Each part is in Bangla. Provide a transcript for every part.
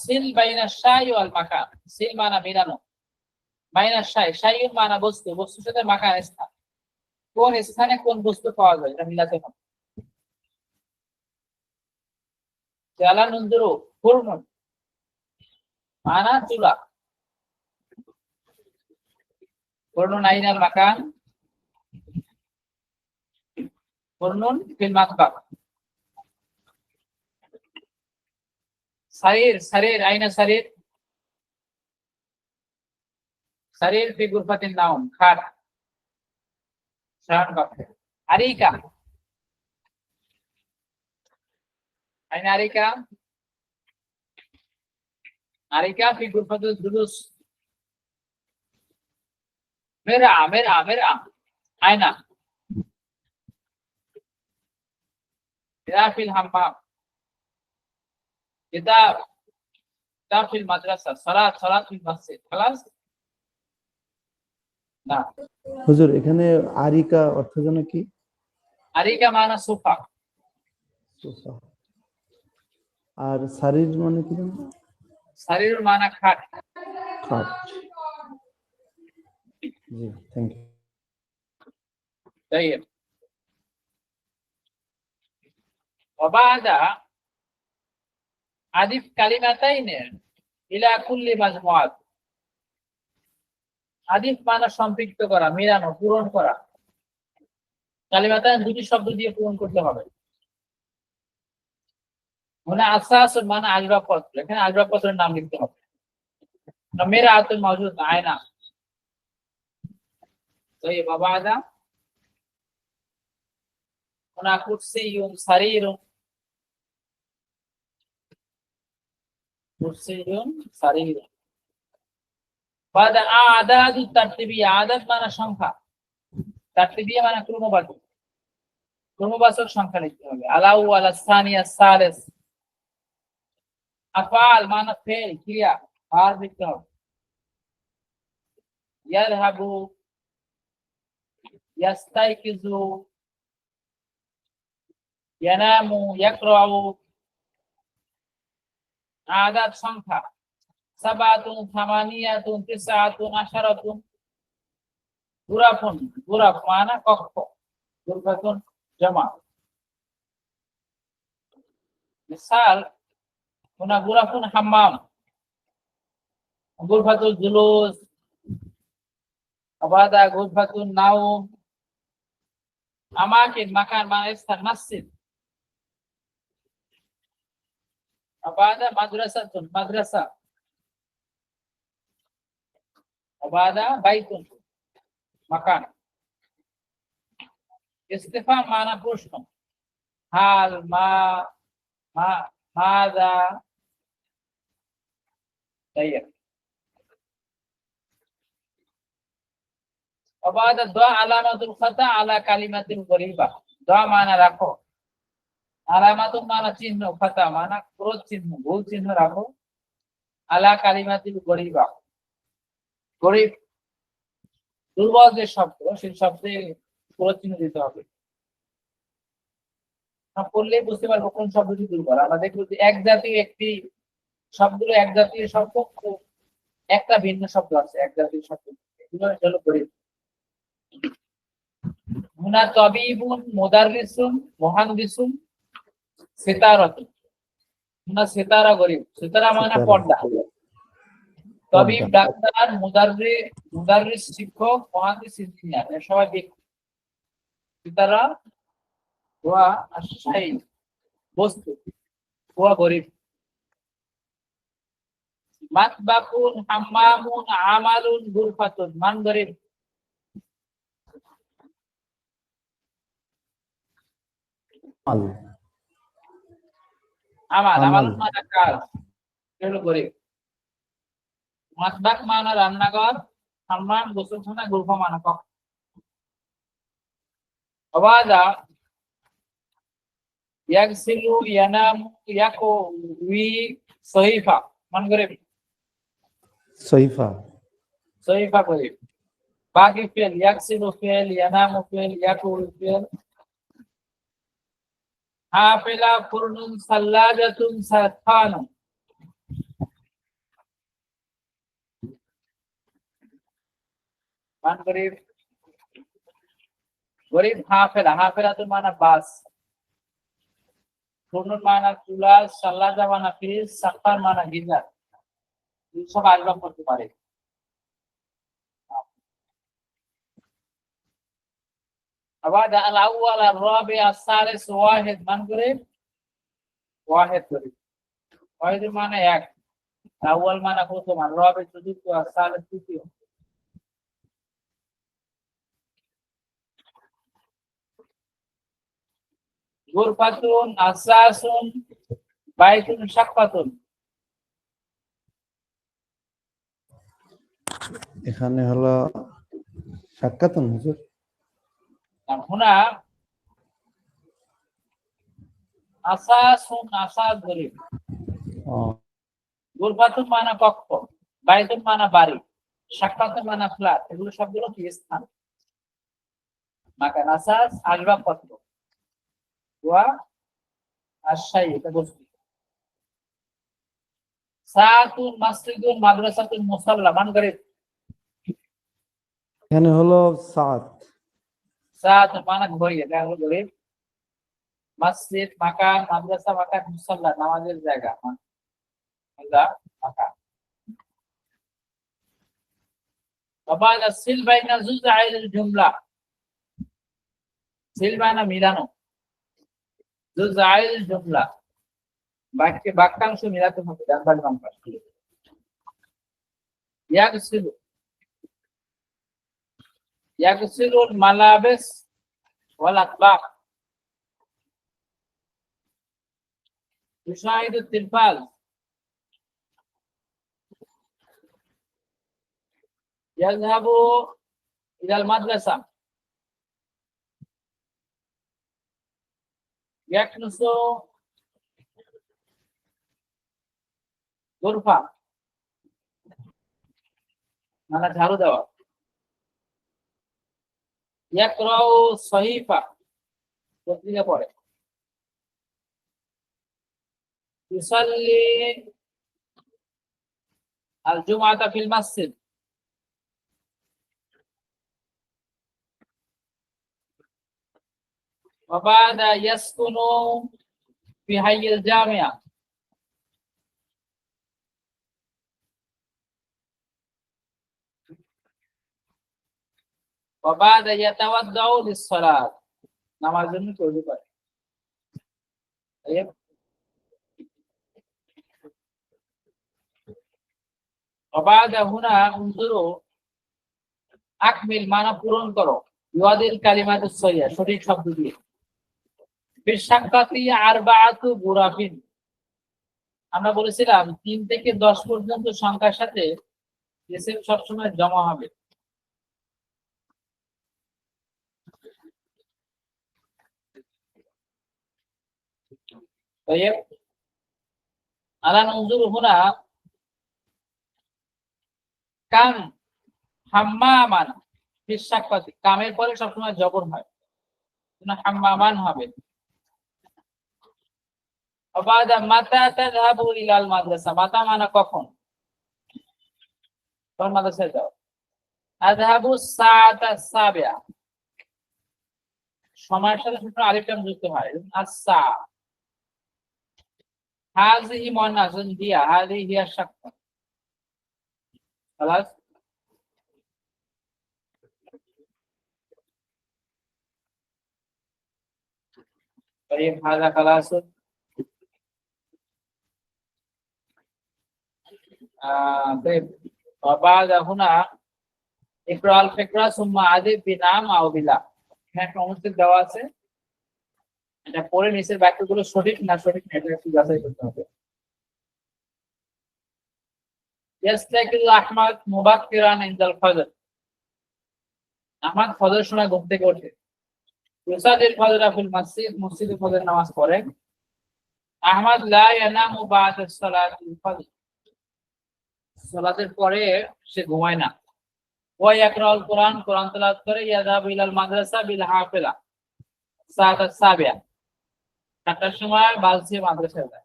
সিল বাইনা শাই ওয়াল মাকান সিল মানা মিলানো। বাইনা শাই শাইউন মানা বস্তু, বস্তুর সাথে মাকান স্থান কোন স্থানে কোন বস্তু পাওয়া যায়, এটা মিলাতে হবে। জালা নন্দুরু ফুরনুন মানা চুলা। ফুরনুন আইনাল মাকান। ফুরনুন ফিল शरीर शरीर आई ना शरीर। शरीर पे गुरफत नाम खाट शरण कक्ष अरिका। आईन अरिका। अरिका पे गुरफत जुलूस। मेरा मेरा मेरा। आई आईना। मेरा फिल हम्माम كتاب كتاب في المدرسة صلاة صلاة في المسجد خلاص না হুজুর এখানে আরিকা অর্থ যেন কি আরিকা মানা সোফা সোফা। আর শারীর মানে কি যেন শরীর মানা খাট খাট জি থ্যাংক ইউ طيب وبعد আদিফ কালিমাতাইনের ইলা কুল্লি মাজমুআত আদিফ মানা সম্পৃক্ত করা, মিলানো, পূরণ করা। কালিমাতাইন দুটি শব্দ দিয়ে পূরণ করতে হবে। মানে আশ্বাস মানে আসবাবপত্র এখানে আসবাবপত্রের নাম লিখতে হবে। মেরা আতুল মজুদ আয়না। তো এই বাবা আদা। কুরসি সারিরুম मुझसे जो सारी पद आदद तर्तीबी आदद माना संख्या तर्तीबी माना क्रमबद्ध क्रमবাচক সংখ্যা লিখতে হবে আলাউ আলা সানিয়া সালেস আফাল মানা ফেল ক্রিয়া ভার লিখতে হবে ইয়ারহাবু ইয়াস্তাইকিজু ইয়ানামু ইয়াকরাউ আদাদ সংখ্যা সাবাতুন থামানিয়াতুন তিসআতুন আশারাতুন। গুরাফুন, গুরাফ মানা কক্ষ। গুরফাতুন জামা। মিসাল হুনা গুরাফুন হাম্মাম। গুরফাতুল জুলুস। আবাদা, গুরফাতুন নাউম আমাকিন মাকান মানে স্থান, মসজিদ। আবাদা মাদ্রাসাতুন মাদ্রাসা আবাদা বাইতুন মাকান ইস্তেফাম মানা প্রশ্ন হাল মা মা মাদা طيب وبعد الدعاء علامة الخطأ على كلمة غريبة دعاء মানা রাখো আলামাতুন মানা চিহ্ন খাতা মানা, ক্রোধ চিহ্ন, ভুল চিহ্ন রাখো আলা কালিমাতিল গরিবা। গরিব, দুর্বল যে শব্দ, সেই শব্দে ক্রোধ চিহ্ন দিতে হবে। পড়লেই বুঝতে পারব কোন শব্দটি দুর্বল। আমরা দেখব যে এক জাতীয় একটি শব্দগুলো এক জাতীয় শব্দ একটা ভিন্ন শব্দ আছে, এক জাতীয় শব্দ। এগুলো হলো গরিব। হুনা তবিবুন মুদাররিসুন মুহান্দিসুন সিতারাতুন হুনা সিতারা গরিব সিতারা মানে সিতারা। পর্দা পর্দা। ডাক্তার মুদাররি মুদাররিস শিক্ষক মুহান্দিস ইঞ্জিনিয়ার সবাই সিতারা আশাই বস্তু হুয়া গরিব মাতবাকুন হাম্মামুন আমালুন গুরফাতুন মান গরিব আল আমাল। আমার মানে কাজ এগুলো করি। মাসবাক মানে রান্নাঘর হাম্মাম গোসলখানা গুরফা মানে কক্ষ অবাদা ইয়াগসিলু ইয়ানামু ইয়াকু উই সহিফা। মান করে। সহিফা। সহিফা করে। বাকি ফেল ইয়াগসিলু ফেল ইয়ানামু ফেল ইয়াকু ফেল। হাফেলা ফুরনুম সাল্লাদাতুম সাথানুম মান গরিব গরিব হাফেলা হাফেলা তো মানা বাস। ফুরনুন মানা তুলা সাল্লাদা মানা ফিরিজ সাফার মানা গিজার দুইসব আসবাব করতে পারে। রাবি আর সালিস ওয়াহিদ মান গরিব ওয়াহিদ গরিব ওয়াহিদ মানে এক প্রথম আর রাবি চতুর্থ আর সালিস তৃতীয় গুরফাতুন আসাসুন বাইতুন শাকফাতুন এখানে হলো সাক্ষাতন হুজুর। কক্ষ বাইতুন মানা বাড়ি শাকফাতুন মানা ফ্ল্যাট এগুলো সবগুলো কি স্থান? মাকান আসাস আসবাবপত্র। ওয়া আশাই এটা বস্তু। সাতুন মাসজিদুন মাদ্রাসাতুন মুসাল্লা মান গরিব এখানে হলো সাত। সাত মানা ঘড়ি এটা হলো গরিব মসজিদ মাকান মাদ্রাসা মাকান মুসাল্লা নামাজের জায়গা মাদ্রাসা, মাকান وبعد السل بين جزئين الجملة সিল মানে মিলানো জুজাইল জুমলা বাক্যে বাক্যাংশ মিলাতে হবে ডান বাম বাম পাশ ইয়াগসিলু ইয়াগসিলু মালাবিস ওয়াল আকবাক يشاهد التلفاز يذهب إلى المدرسة يكنس غرفة মানে ঝাড়ু দেওয়া ইয়াকরাউ সহিফা পত্রিকা পড়ে ইউসাল্লি আল জুমাতা ফিল মাসজিদ وبعد يسكن في حي الجامعة وبعد يتودع للصلاة নামাজ জন্য তৈরি করে طيب وبعد هنا انظروا আকমিল মানা পূরণ করো ইওয়াদিল কালিমাত সহিয়া সঠিক শব্দ দিয়ে বিশাক্কাতি আরবাআতু গুরাফিন আমরা বলেছিলাম তিন থেকে দশ পর্যন্ত সংখ্যার সাথে এসএম সবসময় জমা হবে طيب আলা নজুর হুনা কাম হাম্মামান বিশাক্কাতি কামের পরে সবসময় জবর হয় জন্য হাম্মামান হবে অবাদা মাতা তাযহাবু ইলাল মাদ্রাসা মাতা মানে কখন কোন মাদ্রাসায় যাও আযহাবু সাআতা সাবিয়া সময়ের সাথে সবসময় আলিফ লাম যুক্ত হয় আসা هذه مؤنث هي هذه هي الشقة خلاص طيب هذا خلاص آه طيب وبعد هنا اقرأ الفكرة ثم عذب بنعم أو بلا هناك ممثل دواسة এটা পরে নিচের বাক্যগুলো সঠিক না সঠিক না, এটা একটু যাচাই করতে হবে। ইয়াস্তাকিল মুবাক্কিরান ইনদাল ফজর। ঘুম থেকে ওঠে। ফজর আফিল মসজিদ ফজর নামাজ পড়ে। লা ইয়ানামু সালাতিল ফজর। সালাতের পরে সে ঘুমায় না। ওয়া ইয়াকরাউল কোরআন কোরআন তেলাওয়াত করে ইয়াদা ইলাল মাদ্রাসা বিল হাফিলা। সাতা সাবিয়া। চারটার সময় বালসি মাদ্রাসায় যায়।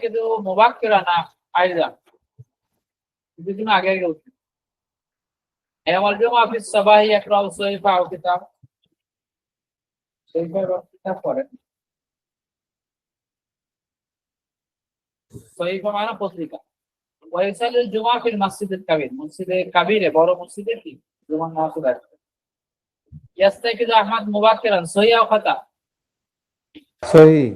কিন্তু অফিস পত্রিকা। ওয়াইসাল জুমা ফিল মসজিদের কাবির। মসজিদে কাবিরে, বড় মসজিদে কি? জুমান মাসুদ আছে ইয়াস্তাকিজ আহমদ মুবাক্কিরান সহিহ খাতা সহিহ